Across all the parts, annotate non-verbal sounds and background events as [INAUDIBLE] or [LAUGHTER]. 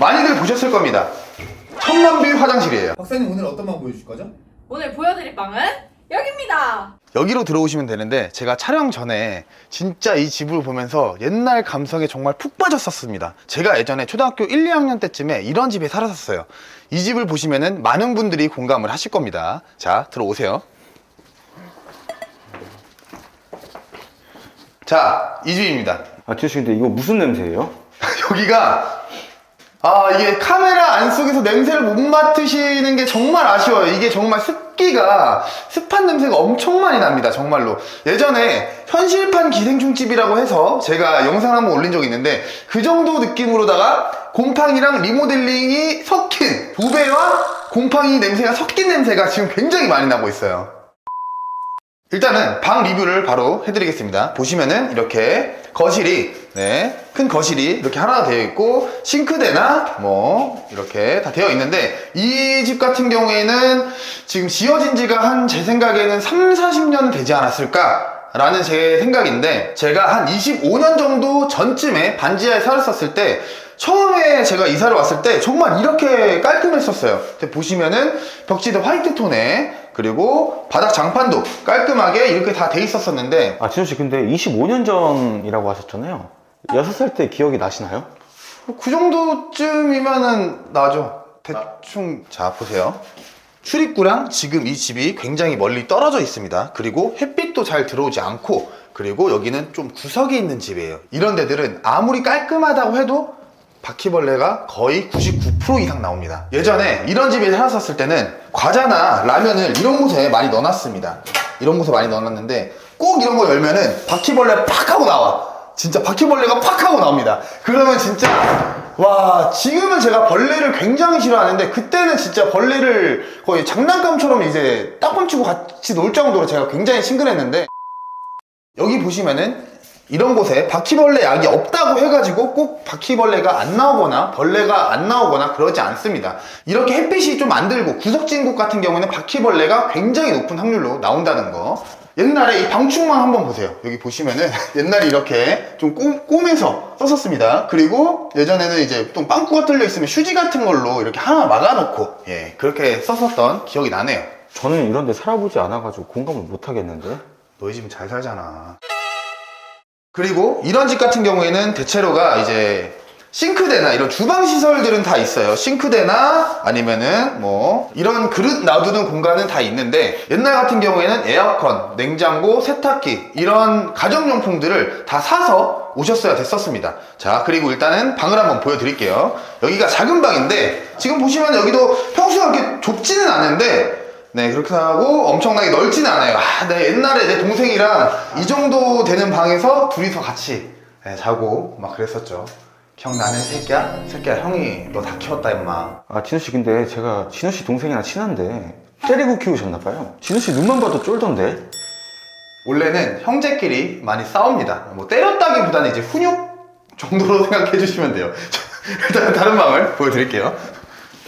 많이들 보셨을 겁니다. 천만빌 화장실이에요. 박사님 오늘 어떤 방 보여주실 거죠? 오늘 보여드릴 방은 여기입니다. 여기로 들어오시면 되는데 제가 촬영 전에 진짜 이 집을 보면서 옛날 감성에 정말 푹 빠졌었습니다. 제가 예전에 초등학교 1, 2학년 때쯤에 이런 집에 살았었어요. 이 집을 보시면은 많은 분들이 공감을 하실 겁니다. 자, 들어오세요. 자, 이 집입니다. 아, 씨, 근데 이거 무슨 냄새예요? [LAUGHS] 여기가 아 이게 카메라 안 속에서 냄새를 못 맡으시는 게 정말 아쉬워요. 이게 정말 습기가 습한 냄새가 엄청 많이 납니다 정말로. 예전에 현실판 기생충집이라고 해서 제가 영상 한번 올린 적이 있는데 그 정도 느낌으로다가 곰팡이랑 리모델링이 섞인 도배와 곰팡이 냄새가 섞인 냄새가 지금 굉장히 많이 나고 있어요. 일단은 방 리뷰를 바로 해드리겠습니다. 보시면은 이렇게 거실이 네, 큰 거실이 이렇게 하나 되어 있고 싱크대나 뭐 이렇게 다 되어 있는데 이 집 같은 경우에는 지금 지어진 지가 한 제 생각에는 3, 40년은 되지 않았을까? 라는 제 생각인데 제가 한 25년 정도 전쯤에 반지하에 살았었을 때 처음에 제가 이사를 왔을 때 정말 이렇게 깔끔했었어요. 보시면은 벽지도 화이트 톤에 그리고 바닥 장판도 깔끔하게 이렇게 다 돼 있었었는데 아, 지우 씨, 근데 25년 전이라고 하셨잖아요. 6살 때 기억이 나시나요? 그 정도쯤이면은 나죠. 대충 자 보세요. 출입구랑 지금 이 집이 굉장히 멀리 떨어져 있습니다. 그리고 햇빛도 잘 들어오지 않고 그리고 여기는 좀 구석에 있는 집이에요. 이런 데들은 아무리 깔끔하다고 해도 바퀴벌레가 거의 99% 이상 나옵니다. 예전에 이런 집에 살았었을 때는 과자나 라면을 이런 곳에 많이 넣어놨습니다. 이런 곳에 많이 넣어놨는데 꼭 이런 거 열면은 바퀴벌레 팍 하고 나와. 진짜 바퀴벌레가 팍 하고 나옵니다. 그러면 진짜 와 지금은 제가 벌레를 굉장히 싫어하는데 그때는 진짜 벌레를 거의 장난감처럼 이제 딱 훔치고 같이 놀 정도로 제가 굉장히 친근했는데 여기 보시면은 이런 곳에 바퀴벌레 약이 없다고 해가지고 꼭 바퀴벌레가 안 나오거나 벌레가 안 나오거나 그러지 않습니다. 이렇게 햇빛이 좀 안 들고 구석진 곳 같은 경우에는 바퀴벌레가 굉장히 높은 확률로 나온다는 거. 옛날에 이 방충망 한번 보세요. 여기 보시면은 [LAUGHS] 옛날에 이렇게 좀 꼬, 꼬매서 썼었습니다. 그리고 예전에는 이제 또 빵꾸가 뚫려 있으면 휴지 같은 걸로 이렇게 하나 막아놓고 예 그렇게 썼었던 기억이 나네요. 저는 이런 데 살아보지 않아가지고 공감을 못 하겠는데. 너희 집은 잘 살잖아. 그리고 이런 집 같은 경우에는 대체로가 이제 싱크대나 이런 주방 시설들은 다 있어요. 싱크대나 아니면은 뭐 이런 그릇 놔두는 공간은 다 있는데 옛날 같은 경우에는 에어컨, 냉장고, 세탁기 이런 가정용품들을 다 사서 오셨어야 됐었습니다. 자, 그리고 일단은 방을 한번 보여드릴게요. 여기가 작은 방인데 지금 보시면 여기도 평소와 그렇게 좁지는 않은데 네, 그렇게 하고 엄청나게 넓지는 않아요. 아, 네, 옛날에 내 동생이랑 이 정도 되는 방에서 둘이서 같이 네, 자고 막 그랬었죠. 기억나는 새끼야? 새끼야, 형이 너 다 키웠다, 임마. 아, 진우 씨, 근데 제가 진우 씨 동생이랑 친한데 때리고 키우셨나 봐요. 진우 씨 눈만 봐도 쫄던데. 원래는 형제끼리 많이 싸웁니다. 뭐 때렸다기보다는 이제 훈육 정도로 [LAUGHS] 생각해 주시면 돼요. 일단 다른 방을 보여드릴게요.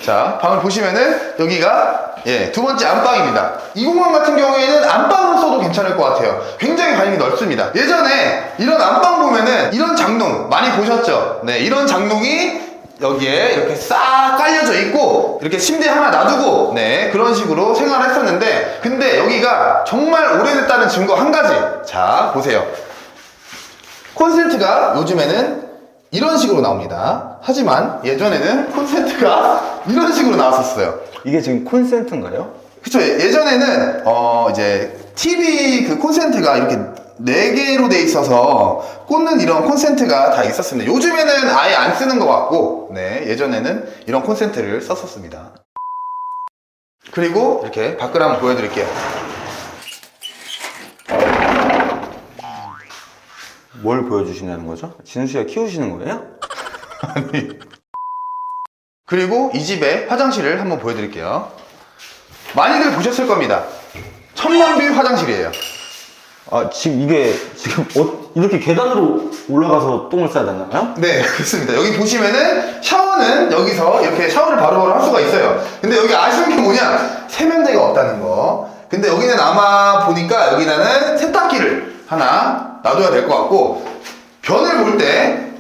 자, 방을 보시면은 여기가 예, 두 번째 안방입니다. 이 공간 같은 경우에는 안방을 써도 괜찮을 것 같아요. 굉장히 가림이 넓습니다. 예전에 이런 안방 보면은 이런 장롱 많이 보셨죠? 네, 이런 장롱이 여기에 이렇게 싹 깔려져 있고 이렇게 침대 하나 놔두고 네 그런 식으로 생활을 했었는데 근데 여기가 정말 오래됐다는 증거 한 가지 자 보세요 콘센트가 요즘에는 이런 식으로 나옵니다 하지만 예전에는 콘센트가 [LAUGHS] 이런 식으로 나왔었어요 이게 지금 콘센트인가요? 그쵸 예전에는 어 이제 TV 그 콘센트가 이렇게 네 개로 돼 있어서 꽂는 이런 콘센트가 다 있었습니다. 요즘에는 아예 안 쓰는 것 같고, 네 예전에는 이런 콘센트를 썼었습니다. 그리고 이렇게 밖을 한번 보여드릴게요. 뭘 보여주시냐는 거죠? 진우 씨가 키우시는 거예요? [LAUGHS] 그리고 이 집의 화장실을 한번 보여드릴게요. 많이들 보셨을 겁니다. 천만빌 화장실이에요. 아, 지금 이게 지금 어, 이렇게 계단으로 올라가서 똥을 싸야 되나요? 네, 그렇습니다. 여기 보시면은 샤워는 여기서 이렇게 샤워를 바로바로 할 수가 있어요. 근데 여기 아쉬운 게 뭐냐? 세면대가 없다는 거. 근데 여기는 아마 보니까 여기다는 세탁기를 하나 놔둬야 될 것 같고, 변을 볼 때,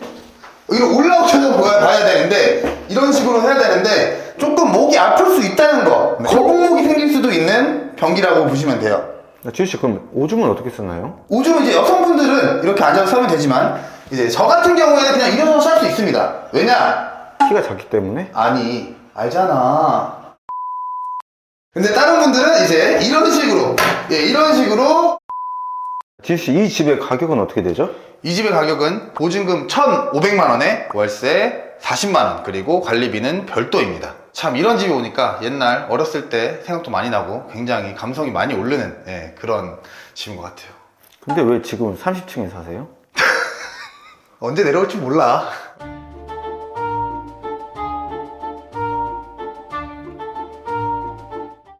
여기로 올라오셔서 보야, 봐야 되는데, 이런 식으로 해야 되는데 조금 목이 아플 수 있다는 거. 거북목이 생길 수도 있는 변기라고 보시면 돼요. 지우씨 그럼 오줌은 어떻게 쓰나요? 오줌은 이제 여성분들은 이렇게 앉아서 싸면 되지만 이제 저 같은 경우에는 그냥 일어서서 쌀 수 있습니다. 왜냐? 키가 작기 때문에? 아니 알잖아. 근데 다른 분들은 이제 이런 식으로 예 이런 식으로 지우씨 이 집의 가격은 어떻게 되죠? 이 집의 가격은 보증금 1,500만 원에 월세 40만 원 그리고 관리비는 별도입니다. 참 이런 집이 오니까 옛날 어렸을 때 생각도 많이 나고 굉장히 감성이 많이 오르는 예, 그런 집인 것 같아요. 근데 왜 지금 30층에 사세요? [LAUGHS] 언제 내려올지 몰라.